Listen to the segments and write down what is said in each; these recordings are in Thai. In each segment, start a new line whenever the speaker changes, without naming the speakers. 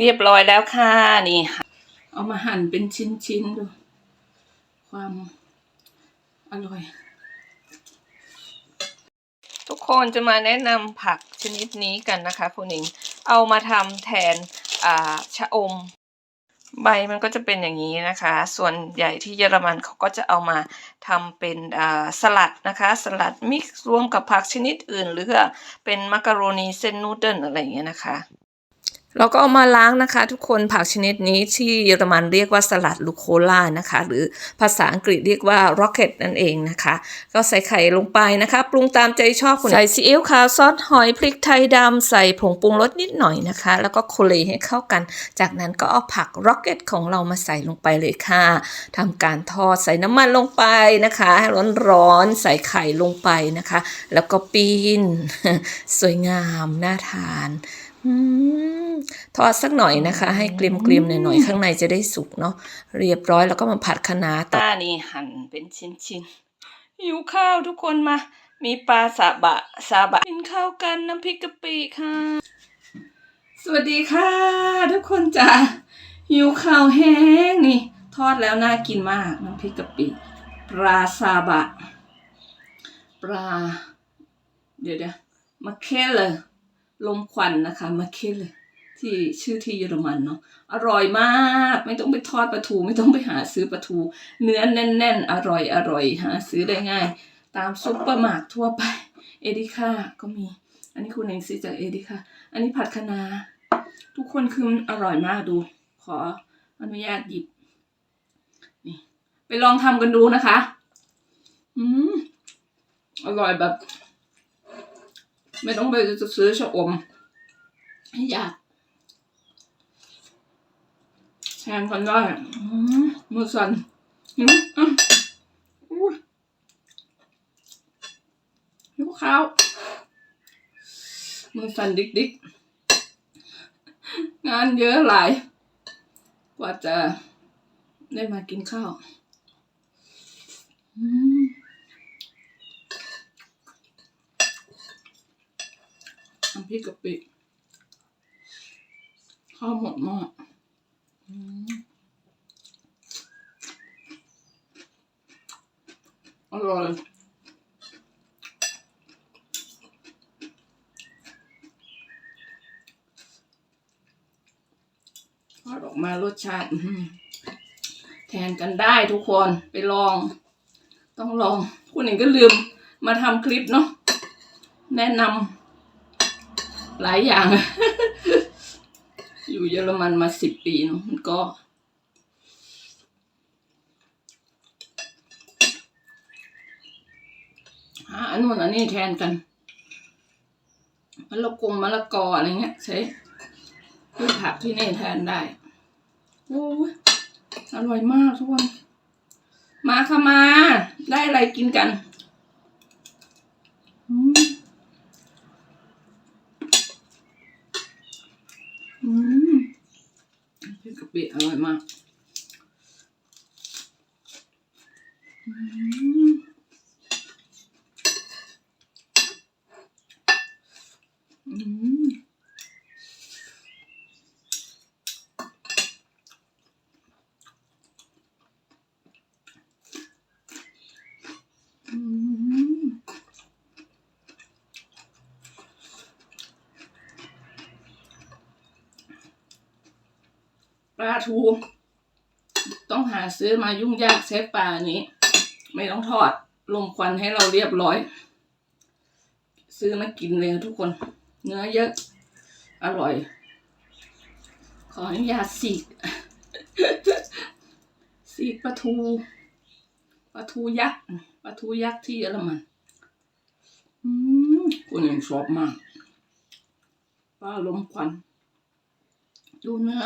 เรียบร้อยแล้วค่ะนี่ค่ะ เอามาหั่นเป็นชิ้นๆดู ความอร่อย ทุกคนจะมาแนะนำผักชนิดนี้กันนะคะคุณหญิง เอามาทำแทนอ่าชะอม ใบมันก็จะเป็นอย่างนี้นะคะ ส่วนใหญ่ที่เยอรมันเขาก็จะเอามาทำเป็นอ่าสลัดนะคะ สลัดมิกซ์รวมกับผักชนิดอื่น หรือว่าเป็นมักกะโรนีเส้นนูดเดิลอะไรอย่างเงี้ยนะคะ เราก็เอามาล้างนะคะ ทุกคนผักชนิดนี้ที่เยอรมันเรียกว่าสลัดลูโคล่านะคะ หรือภาษาอังกฤษเรียกว่า rocket นั่นเองนะคะ ก็ใส่ไข่ลงไปนะคะ ปรุงตามใจชอบคุณใส่ซีอิ๊วขาวซอสหอยพริกไทยดำใส่ผงปรุงรสนิดหน่อยนะคะ แล้วก็โคเลให้เข้ากัน จากนั้นก็เอาผัก rocket ของเรามาใส่ลงไปเลยค่ะทำการทอดใส่น้ำมันลงไปนะคะร้อนๆใส่ไข่ลงไปนะคะ แล้วก็ปีนสวยงามน่าทาน ทอดสักหน่อยนะคะ ให้เกรียมๆหน่อยๆข้างในจะได้สุกเนาะเรียบร้อยแล้วก็มาผัดคะน้าต่อนี่หั่นเป็นชิ้นๆหิวข้าวทุกคนมา มีปลาซาบะซาบะกินข้าวกันน้ำพริกกะปิค่ะ สวัสดีค่ะ ทุกคนจ้าหิวข้าวแห้งนี่ ทอดแล้วน่ากินมากน้ำพริกกะปิปลาซาบะปลาเดี๋ยวเดี๋ยวมาเคเลอ ลมควันนะคะมาเคเลอที่ชื่อที่เยอรมันเนาะอร่อยมากไม่ต้องไปทอดปลาทู ไม่ต้องไปหาซื้อปลาทู เนื้อแน่น ๆ อร่อยอร่อยหาซื้อได้ง่าย ตามซุปเปอร์มาร์ททั่วไป เอดิค่าก็มี อันนี้คุณเองซื้อจากเอดิค่าอันนี้ผัดคะน้าทุกคนคืออร่อยมากดู ขออนุญาตหยิบนี่ไปลองทำกันดูนะคะ อืมอร่อยแบบ ไม่ต้องไปซื้อชะอมให้ยากแทนกันได้มือสั่นหิวอะอู้หิวข้าวมือสั่นดิกดิกงานเยอะหลาย กว่าจะได้มากินข้าว อืม น้ำพริกกะปิข้าวหมดหม้ออร่อยทอดออกมารสชาติแทนกันได้ทุกคนไปลอง ต้องลอง คุณเองก็ลืมมาทำคลิปเนาะแนะนำ หลายอย่าง อยู่เยอรมันมาสิบปีเนอะมันก็หาอันนู้นอันนี้แทนกันมะละกงมะละกออะไรเงี้ยใช้พืชผักที่นี่แทนได้โอ้ยอร่อยมากทุกคน มาค่ะมา ได้อะไรกินกันอืม อืมพริกกะ ปิอร่อยมากอืมอืมอืม ปลาทู ต้องหาซื้อมายุ่งยากใช้ปลานี้ ไม่ต้องทอดลมควันให้เราเรียบร้อย ซื้อมากินเลยทุกคน เนื้อเยอะ อร่อย ขออนุญาตสีกสีกปลาทูปลาทูยักษ์ปลาทูยักษ์ที่เยอรมันคุณยังชอบมากปลาลมควัน ดูเนื้อ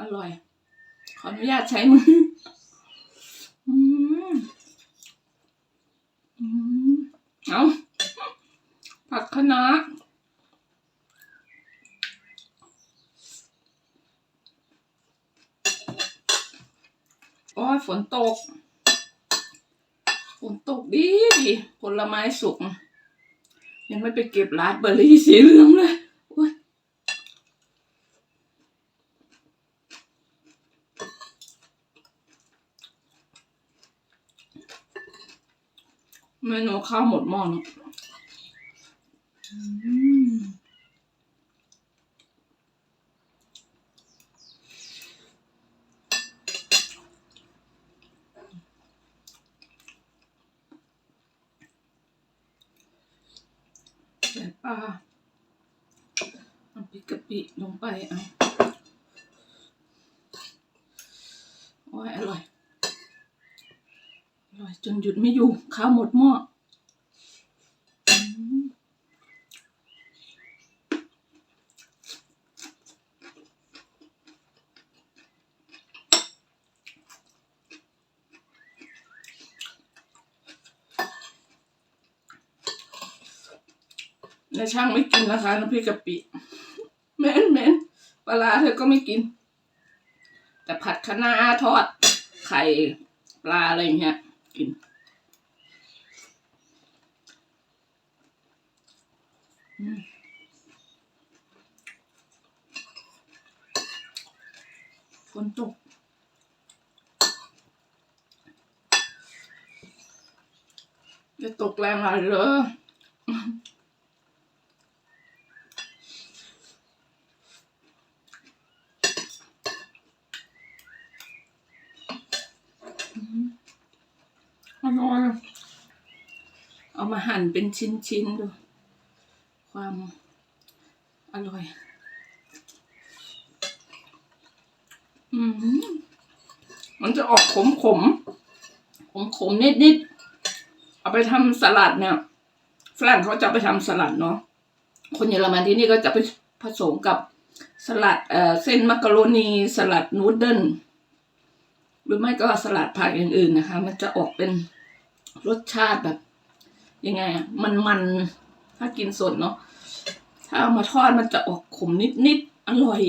อร่อย ขออนุญาตใช้มืออืมอืมเอาผักคะน้าโอ้ยฝนตก ฝนตกดีดีผลไม้สุกยังไม่ไปเก็บราสเบอร์รี่สีเหลืองเลย เมนูข้าวหมดหม้อเนอะอืมใส่ปลาเอาพริกกะปิลงไปเอาโอ้ยอร่อย อร่อยจนหยุดไม่อยู่ ข้าวหมดหม้ออืมในช่างไม่กินนะคะน้ำพริกกะปิเม็นเม็นปลาร้าเธอก็ไม่กิน แต่ผัดคะน้าทอด ไข่ ปลาอะไรอย่างเงี้ย กิน อืมฝนตกจะตกแรงอะไรเหรอ อร่อยเอามาหั่นเป็นชิ้นๆดู ความอร่อย อืมมันจะออกขมขมขมขมๆนิดๆเอาไปทำสลัดเนี่ยฝรั่งเขาจะไปทำสลัดเนาะคนเยอรมันที่นี่ก็จะไปผสมกับสลัดเอ่อเส้นมักกะโรนีสลัดนูดเดิลหรือไม่ก็สลัดผักอย่างอื่นนะคะ มันจะออกเป็น รสชาติแบบ ยังไงอะมันมันถ้ากินสดเนาะถ้าเอามาทอดมันจะออกขมนิดๆอร่อย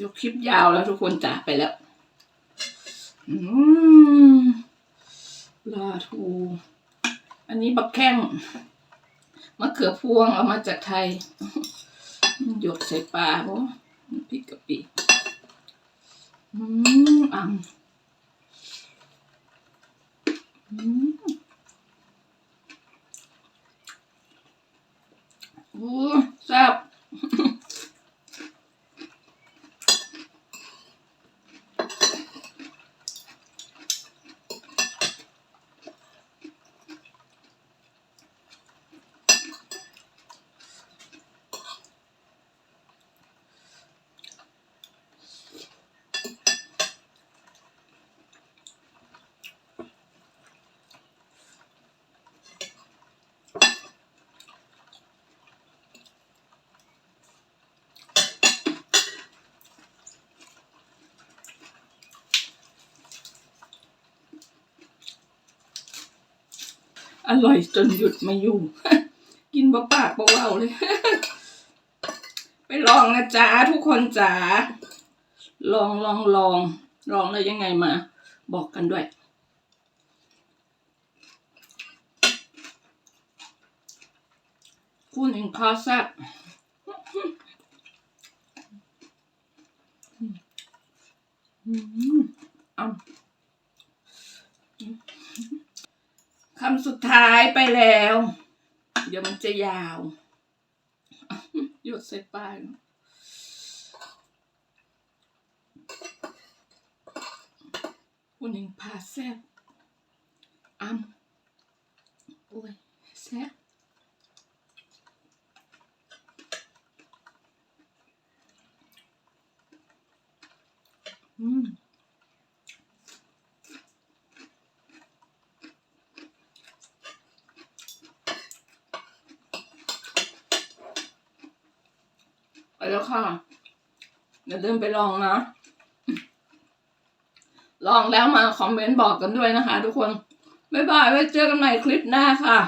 ยกคลิปยาวแล้วทุกคนจาไปแล้ว อืมลาทู อันนี้บักแข้งมะเขือพวงเอามาจากไทย หยดใส่ปลาโอ้พริกกะปิ อืมอะอืมโอ้แซ่บ อร่อยจนหยุดไม่อยู่ กินบ่ปากบ่เว้าเลย ไปลองนะจ๊ะทุกคนจ๋าลองลองลองลองแล้วยังไงมา บอกกันด้วย คุณเองพาแซ่บอืมเอาคำสุด ท้ายไปแล้ว เดี๋ยวมันจะยาวหยดใส่ป้ายคุณเองพาแซ่บอ้ำโอ้ยแซ่บอืมไปแล้ว ค่ะ อย่าลืมไปลองนะ ลองแล้วมาคอมเมนต์บอกกันด้วยนะคะ ทุกคน บ๊ายบายไว้เจอกันใหม่คลิปหน้าค่ะ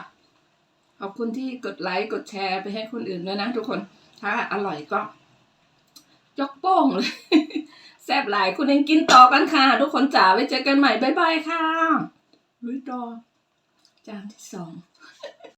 ขอบคุณที่กดไลค์กดแชร์ไปให้คนอื่นด้วยนะทุกคน ถ้าอร่อยก็ยกโป้งเลยแซ่บหลายคุณเองกินต่อกันค่ะ ทุกคนจ๋าไว้เจอกันใหม่ บ๊ายบายค่ะลุยต่อจานที่สอง